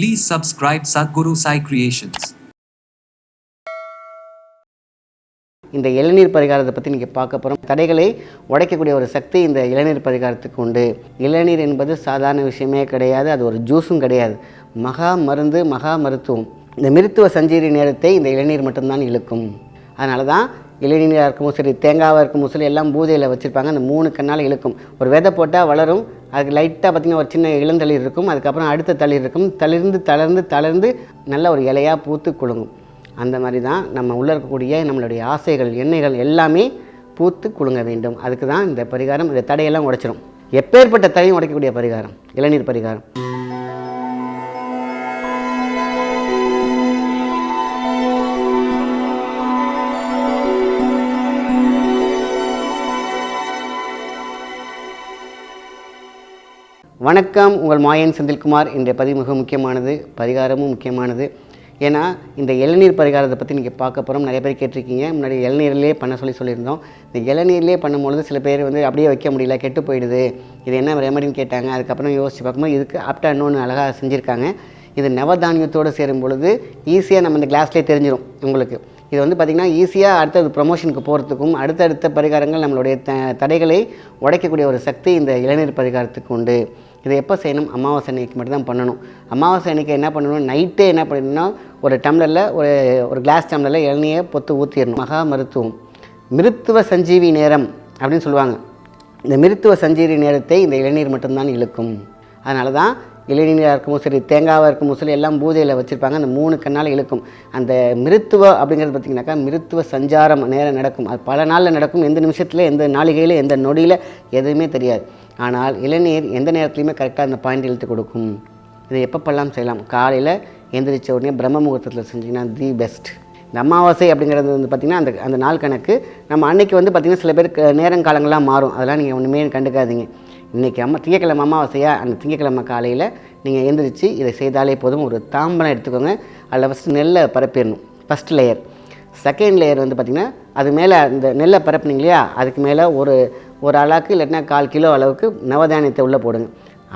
Please subscribe Sadhguru Sai Creations. இந்த இளநீர் பரிகாரத்தை பற்றி நீங்கள் பார்க்க போகிறோம் தடைகளை உடைக்கக்கூடிய ஒரு சக்தி இந்த இளநீர் பரிகாரத்துக்கு உண்டு. இளநீர் என்பது சாதாரண விஷயமே கிடையாது. அது ஒரு ஜூஸும் கிடையாது. மகா மருந்து மகா மருத்துவம். இந்த மருத்துவ சஞ்சீரி நேரத்தை இந்த இளநீர் மட்டும்தான் இழுக்கும். அதனால தான் இளநீராக இருக்கும் சரி தேங்காவாக இருக்கும் சரி எல்லாம் பூஜையில் வச்சுருப்பாங்க. அந்த மூணு கண்ணால் இழுக்கும். ஒரு விதை போட்டால் வளரும் அதுக்கு லைட்டாக பார்த்திங்கன்னா ஒரு சின்ன இளந்தளிர் இருக்கும். அதுக்கப்புறம் அடுத்த தளிர் இருக்கும். தளிர்ந்து தளர்ந்து தளர்ந்து நல்ல ஒரு இலையாக பூத்து குலுங்கும். அந்த மாதிரி தான் நம்ம உள்ளே இருக்கக்கூடிய நம்மளுடைய ஆசைகள் எண்ணெய்கள் எல்லாமே பூத்து குலுங்க வேண்டும். அதுக்கு தான் இந்த பரிகாரம். இந்த தடையெல்லாம் உடைச்சிரும். எப்பேற்பட்ட தடையும் உடைக்கக்கூடிய பரிகாரம்? இளநீர் பரிகாரம். வணக்கம் உங்கள் மாயன் செந்தில்குமார். இன்றைய பதிவு மிக முக்கியமானது பரிகாரமும் முக்கியமானது. ஏன்னா இந்த இளநீர் பரிகாரத்தை பற்றி நீங்கள் பார்க்க போகிறோம் நிறைய பேர் கேட்டிருக்கீங்க. முன்னாடி இளநீர்லேயே பண்ண சொல்லி சொல்லியிருந்தோம். இந்த இளநீர்லேயே பண்ணும்பொழுது சில பேர் வந்து அப்படியே வைக்க முடியல கெட்டு போயிடுது. இது என்ன ரெமடின்னு கேட்டாங்க. அதுக்கப்புறம் யோசித்து பார்க்கும்போது இதுக்கு ஆப்டா இன்னொன்று அழகாக செஞ்சுருக்காங்க. இது நவதானியத்தோடு சேரும் பொழுது ஈஸியாக நம்ம இந்த கிளாஸ்லேயே தெரிஞ்சிடும் உங்களுக்கு. இது வந்து பார்த்திங்கன்னா ஈஸியாக அடுத்தது ப்ரொமோஷனுக்கு போகிறதுக்கும் அடுத்தடுத்த பரிகாரங்கள் நம்மளுடைய த தடைகளை உடைக்கக்கூடிய ஒரு சக்தி இந்த இளநீர் பரிகாரத்துக்கு உண்டு. இதை எப்போ செய்யணும்? அமாவாசை அன்னைக்கு மட்டும்தான் பண்ணணும். அமாவாசை அன்னைக்கு என்ன பண்ணணும்? நைட்டே என்ன பண்ணணும்னா ஒரு டம்ளரில் ஒரு ஒரு கிளாஸ் டம்ளரில் இளநியை பொத்து ஊற்றிடணும் மகா மருத்துவம். மிருத்துவ சஞ்சீவி நேரம் அப்படின்னு சொல்லுவாங்க. இந்த மிருத்துவ சஞ்சீவி நேரத்தை இந்த இளநீர் மட்டும்தான் இழுக்கும். அதனால தான் இளநீராக இருக்கும் சரி தேங்காவாக இருக்கும் சரி எல்லாம் பூஜையில் வச்சுருப்பாங்க. அந்த மூணு கண்ணால் இழுக்கும். அந்த மிருத்துவ அப்படிங்கிறது பார்த்திங்கனாக்கா மிருத்துவ சஞ்சாரம் நேரம் நடக்கும். அது பல நாளில் நடக்கும். எந்த நிமிஷத்தில் எந்த நாளிகையில் எந்த நொடியில் எதுவுமே தெரியாது. ஆனால் இளநீர் எந்த நேரத்துலையுமே கரெக்டாக அந்த பாயிண்ட் இழுத்து கொடுக்கும். இதை எப்பப்பெல்லாம் செய்யலாம்? காலையில் எந்திரிச்ச உடனே பிரம்ம முகூர்த்தத்தில் செஞ்சிங்கன்னா தி பெஸ்ட் இந்த அமாவாசை அப்படிங்கிறது வந்து பார்த்திங்கன்னா அந்த அந்த நாள் கணக்கு. நம்ம அன்னைக்கு வந்து பார்த்திங்கன்னா சில பேருக்கு நேரங்காலங்களாக மாறும். அதெல்லாம் நீங்கள் ஒன்றுமே கண்டுக்காதீங்க. இன்றைக்கி அம்மா திங்கக்கிழமை அமாவாசையா? அந்த திங்கக்கிழமை காலையில் நீங்கள் எழுந்திரிச்சு இதை செய்தாலே போதும். ஒரு தாம்பரம் எடுத்துக்கோங்க. அதில் ஃபஸ்ட்டு நெல்லை பரப்பிடணும். ஃபஸ்ட் லேயர் செகண்ட் லேயர் வந்து பார்த்திங்கன்னா அது மேலே இந்த நெல்லை பரப்புனீங்க இல்லையா? அதுக்கு மேலே ஒரு ஒரு அளவுக்கு இல்லைன்னா கால் கிலோ அளவுக்கு நவதானியத்தை உள்ளே போடுங்க.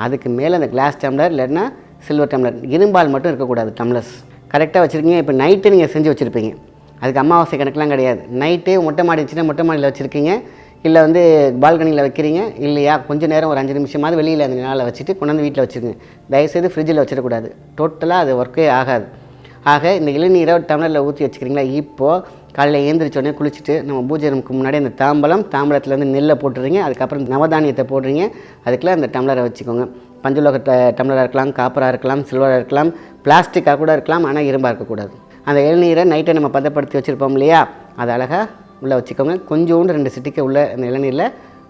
அதுக்கு மேலே அந்த கிளாஸ் டம்ளர் இல்லைன்னா சில்வர் டம்ளர் இரும்பால் மட்டும் இருக்கக்கூடாது டம்ளர்ஸ் கரெக்டாக வச்சுருக்கீங்க. இப்போ நைட்டு நீங்கள் செஞ்சு வச்சுருப்பீங்க. அதுக்கு அமாவாசை கணக்கெலாம் கிடையாது. நைட்டே மொட்டை மாடி இருந்துச்சுன்னா மொட்டை மாடியில் வச்சுருக்கீங்க. இல்லை வந்து பால்கனியில் வைக்கிறீங்க இல்லையா? கொஞ்சம் நேரம் ஒரு அஞ்சு நிமிஷமாவது வெளியில் அந்த நாளில் வச்சுட்டு கொண்டாந்து வீட்டில் வச்சுருங்க. தயவுசெய்து ஃப்ரிட்ஜில் வச்சிடக்கூடாது. டோட்டலாக அது ஒர்க்கே ஆகாது. ஆக இந்த இளநீரை டம்ளரில் ஊற்றி வச்சுக்கிறீங்களா? இப்போது காலையில் ஏந்திரிச்சோடனே குளிச்சுட்டு நம்ம பூஜை ரூமுக்கு முன்னாடி அந்த தாம்பலம் தாம்பலத்தில் வந்து நெல்லை போட்டுறீங்க. அதுக்கப்புறம் நவதானியத்தை போடுறீங்க. அதுக்குள்ளே அந்த டம்ளரை வச்சுக்கோங்க. பஞ்சுலோக ட- டம்ளராக இருக்கலாம் காப்பராக இருக்கலாம் சில்வராக இருக்கலாம் பிளாஸ்டிக்காக கூட இருக்கலாம் ஆனால் இரும்பாக இருக்கக்கூடாது. அந்த இளநீரை நைட்டை நம்ம பதப்படுத்தி வச்சுருப்போம் இல்லையா? அது அழகாக உள்ளே வச்சுக்கோங்க. கொஞ்சோண்டு ரெண்டு சிட்டிக்கை உள்ள அந்த இளநீரில்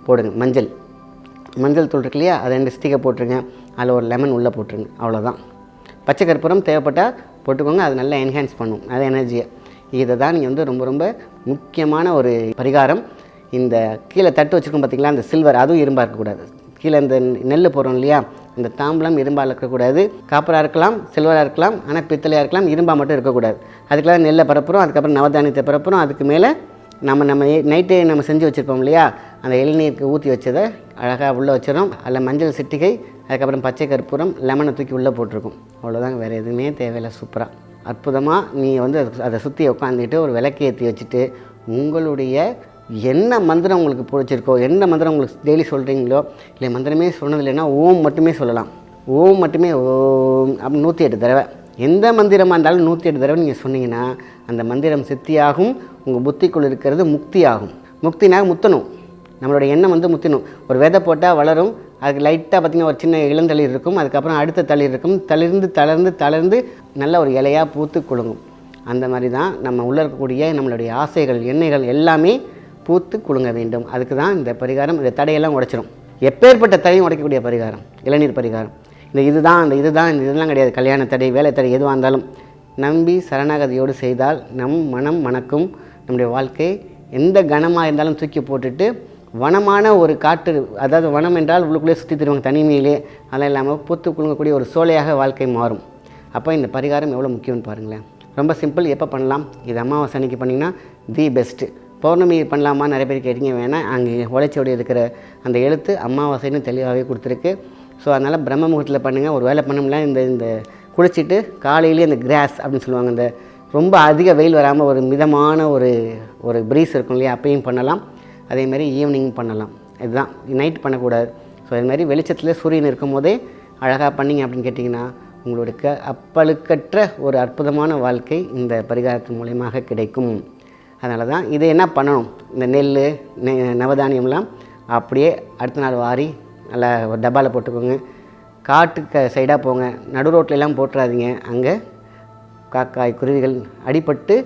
போடுங்க. மஞ்சள். மஞ்சள் தூள் இருக்கு இல்லையா? அதை ரெண்டு ஸ்டிக்கை போட்டுருங்க. அதில் ஒரு லெமன் உள்ளே போட்டுருங்க. அவ்வளோதான். பச்சை கற்பூரம் தேவைப்பட்டால் போட்டுக்கோங்க. அது நல்லா என்ஹான்ஸ் பண்ணும். அது எனர்ஜியை இதை தான் நீங்கள் வந்து ரொம்ப ரொம்ப முக்கியமான ஒரு பரிகாரம். இந்த கீழே தட்டு வச்சுருக்கோம் பார்த்திங்களா அந்த சில்வர் அதுவும் இரும்பாக இருக்கக்கூடாது. கீழே இந்த நெல் போடுறோம் இல்லையா? இந்த தாம்பலம் இரும்பால் இருக்கக்கூடாது. காப்பராக இருக்கலாம் சில்வராக இருக்கலாம் ஆனால் பித்தளையாக இருக்கலாம் இரும்பாக மட்டும் இருக்கக்கூடாது. அதுக்கெல்லாம் நெல்லை பரப்புகிறோம் அதுக்கப்புறம் நவதானியத்தை பரப்புகிறோம் அதுக்கு மேலே நம்ம நம்ம நைட்டே நம்ம செஞ்சு வச்சுருப்போம் இல்லையா? அந்த இளநீருக்கு ஊற்றி வச்சதை அழகாக உள்ளே வச்சிடும் அதில் மஞ்சள் சிட்டிகை அதுக்கப்புறம் பச்சை கற்பூரம் லெமனை தூக்கி உள்ளே போட்டிருக்கும். அவ்வளோதாங்க வேறு எதுவுமே தேவையில்லை சூப்பராக அற்புதமாக நீங்கள் வந்து அதை- அதை சுற்றி உட்காந்துட்டு ஒரு விளக்கு ஏற்றி வச்சுட்டு உங்களுடைய என்ன மந்திரம் உங்களுக்கு பிடிச்சிருக்கோ என்ன மந்திரம் உங்களுக்கு டெய்லி சொல்கிறீங்களோ இல்லை மந்திரமே சொன்னது இல்லைன்னா ஓம் மட்டுமே சொல்லலாம். ஓம் மட்டுமே ஓம் அப்படி நூற்றி எட்டு தடவை. எந்த மந்திரமாக இருந்தாலும் நூற்றி எட்டு தடவை நீங்கள் சொன்னீங்கன்னா அந்த மந்திரம் சித்தியாகும் உங்கள் புத்திக்குள் இருக்கிறது முக்தி ஆகும் முக்தினா முத்தணும். நம்மளோட எண்ணம் வந்து முத்தினும் ஒரு விதை போட்டால் வளரும். அதுக்கு லைட்டாக பார்த்திங்கன்னா ஒரு சின்ன இளந்தளிர் இருக்கும். அதுக்கப்புறம் அடுத்த தளிர் இருக்கும். தளிர்ந்து தளர்ந்து தளர்ந்து நல்ல ஒரு இலையாக பூத்து குலுங்கும். அந்த மாதிரி தான் நம்ம உள்ளே இருக்கக்கூடிய நம்மளுடைய ஆசைகள் எண்ணெய்கள் எல்லாமே பூத்து குலுங்க வேண்டும். அதுக்கு தான் இந்த பரிகாரம். இந்த தடையெல்லாம் உடைச்சிரும். எப்பேற்பட்ட தடையும் உடைக்கக்கூடிய பரிகாரம். இளநீர் பரிகாரம். இந்த இதுதான் இந்த இதுதான் இந்த இதெல்லாம் கிடையாது. கல்யாண தடை வேலை தடை எதுவாக இருந்தாலும். நம்பி சரணாகதியோடு செய்தால் நம் மனம் மணக்கும். நம்முடைய வாழ்க்கை எந்த கனமாக இருந்தாலும் தூக்கி போட்டுட்டு வனமான ஒரு காட்டு அதாவது வனம் என்றால் உள்ளுக்குள்ளே சுற்றி தருவாங்க தனிமையிலே அதெல்லாம் இல்லாமல் பூத்து குலுங்கக்கூடிய ஒரு சோலையாக வாழ்க்கை மாறும். அப்போ இந்த பரிகாரம் எவ்வளோ முக்கியம்னு பாருங்களேன். ரொம்ப சிம்பிள் எப்போ பண்ணலாம்? இது அமாவாசை அன்னைக்கு பண்ணிங்கன்னா தி பெஸ்ட்டு பௌர்ணமி பண்ணலாமா? நிறைய பேர் கேட்டீங்க வேணால் அங்கே உழைச்சோடி இருக்கிற அந்த எழுத்து அமாவாசைன்னு தெளிவாகவே கொடுத்துருக்கு. ஸோ அதனால் பிரம்ம முகூர்த்தத்தில் பண்ணுங்கள் ஒரு வேலை பண்ணோம்னா இந்த இந்த குளிச்சுட்டு காலையிலேயே அந்த கிராஸ் அப்படின்னு சொல்லுவாங்க இந்த ரொம்ப அதிக வெயில் வராமல் ஒரு மிதமான ஒரு ஒரு ப்ரீஸ் இருக்கும் இல்லையா? அப்பையும் பண்ணலாம். அதே மாதிரி ஈவினிங் பண்ணலாம். இதுதான். நைட் பண்ணக்கூடாது. ஸோ இது மாதிரி வெளிச்சத்தில் சூரியன் இருக்கும் போதே அழகாக பண்ணிங்க அப்படின்னு கேட்டிங்கன்னா உங்களுக்கு அப்பழுக்கற்ற ஒரு அற்புதமான வாழ்க்கை இந்த பரிகாரத்தின் மூலயமாக கிடைக்கும். அதனால தான் இதை என்ன பண்ணணும்? இந்த நெல் நெ- நவதானியம்லாம் அப்படியே அடுத்த நாள் வாரி நல்லா ஒரு டப்பாவில் போட்டுக்கோங்க. காட்டுக்கு சைடாக போங்க. நடு ரோட்லெலாம் போட்டுறாதீங்க. அங்கே காக்காய் குருவிகள் அடிபட்டு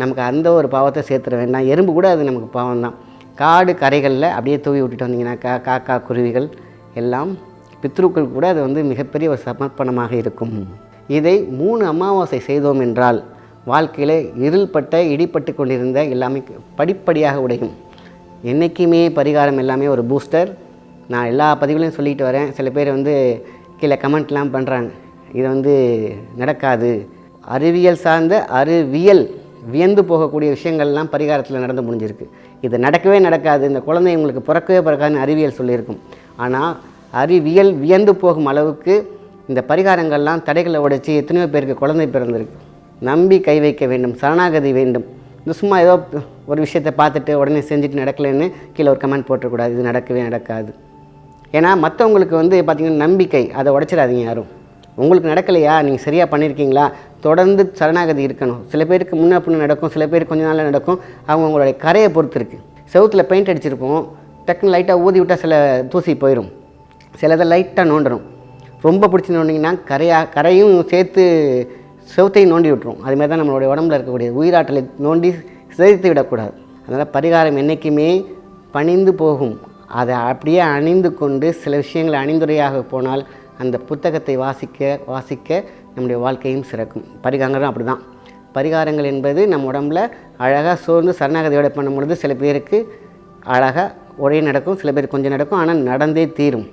நமக்கு அந்த ஒரு பாவத்தை சேர்த்துட வேண்டாம். எறும்பு கூட அது நமக்கு பாவம் தான் காடு கரைகளில் அப்படியே தூவி விட்டுட்டு வந்தீங்கன்னாக்கா காக்கா குருவிகள் எல்லாம் பித்ருக்கள் கூட அது வந்து மிகப்பெரிய ஒரு சமர்ப்பணமாக இருக்கும். இதை மூணு அமாவாசை செய்தோம் என்றால் வாழ்க்கையில் இருள்பட்ட இடிப்பட்டு கொண்டிருந்த எல்லாமே படிப்படியாக உடையும். என்றைக்குமே பரிகாரம் எல்லாமே ஒரு பூஸ்டர் நான் எல்லா பதிவுகளையும் சொல்லிட்டு வரேன். சில பேர் வந்து கீழே கமெண்ட்லாம் பண்ணுறாங்க இது வந்து நடக்காது. அறிவியல் சார்ந்த அறிவியல் வியந்து போகக்கூடிய விஷயங்கள்லாம் பரிகாரத்தில் நடந்து முடிஞ்சிருக்கு. இது நடக்கவே நடக்காது. இந்த குழந்தை உங்களுக்கு பிறக்கவே பிறக்காதுன்னு அறிவியல் சொல்லியிருக்கும். ஆனால் அறிவியல் வியந்து போகும் அளவுக்கு இந்த பரிகாரங்கள்லாம் தடைகளை உடைச்சி எத்தனையோ பேருக்கு குழந்தை பிறந்திருக்கு. நம்பி கை வைக்க வேண்டும் சரணாகதி வேண்டும். இந்த சும்மா ஏதோ ஒரு விஷயத்தை பார்த்துட்டு உடனே செஞ்சுட்டு நடக்கலைன்னு கீழே ஒரு கமெண்ட் போட்டக்கூடாது இது நடக்கவே நடக்காது. ஏன்னா மற்றவங்களுக்கு வந்து பார்த்திங்கன்னா நம்பிக்கை அதை உடச்சிடாதீங்க யாரும். உங்களுக்கு நடக்கலையா? நீங்கள் சரியாக பண்ணியிருக்கீங்களா தொடர்ந்து சரணாகதி இருக்கணும். சில பேருக்கு முன்ன பின்ன நடக்கும் சில பேர் கொஞ்ச நாளில் நடக்கும். அவங்க உங்களுடைய கரையை பொறுத்து இருக்குது செவுத்தில் பெயிண்ட் அடிச்சிருப்போம். டக்குன்னு லைட்டாக ஊதி விட்டால் சில தூசி போயிடும் சிலதை லைட்டாக நோண்டுரும் ரொம்ப பிடிச்சி நோண்டிங்கன்னா கரையாக கரையும் சேர்த்து செவுத்தையும் நோண்டி விட்டுரும். அதுமாதிரி தான் நம்மளுடைய உடம்புல இருக்கக்கூடிய உயிராற்றலை நோண்டி சிதைத்து விடக்கூடாது. அதனால் பரிகாரம் என்றைக்குமே பணிந்து போகும். அதை அப்படியே அணிந்து கொண்டு சில விஷயங்களை அணிந்துரையாக போனால் அந்த புத்தகத்தை வாசிக்க வாசிக்க நம்முடைய வாழ்க்கையும் சிறக்கும். பரிகாரங்களும் அப்படி தான் பரிகாரங்கள் என்பது நம்ம உடம்புல அழகாக சோர்ந்து சரணாகதியோடு பண்ணும் பொழுது சில பேருக்கு அழகாக ஒரே நடக்கும் சில பேர் கொஞ்சம் நடக்கும் ஆனால் நடந்தே தீரும்.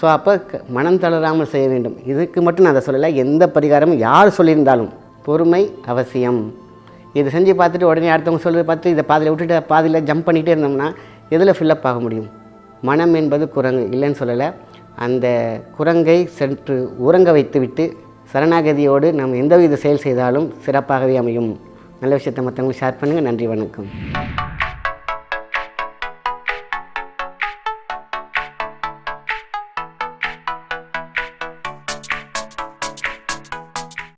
ஸோ அப்போ க- மனம் தளராமல் செய்ய வேண்டும். இதுக்கு மட்டும் நான் அதை சொல்லலை. எந்த பரிகாரமும் யார் சொல்லியிருந்தாலும் பொறுமை அவசியம். இதை செஞ்சு பார்த்துட்டு உடனே அடுத்தவங்க சொல்கிறத பார்த்து இதை பாதியில் விட்டுட்டு பாதியில் ஜம்ப் பண்ணிகிட்டே இருந்தோம்னா எதில் ஃபில்லப் ஆக முடியும்? மனம் என்பது குரங்கு. இல்லைன்னு சொல்லலை. அந்த குரங்கை சென்று உறங்க வைத்துவிட்டு சரணாகதியோடு நாம் எந்தவித செயல் செய்தாலும் சிறப்பாகவே அமையும். நல்ல விஷயத்தை மற்றவங்களுக்கு ஷேர் பண்ணுங்கள் நன்றி வணக்கம்.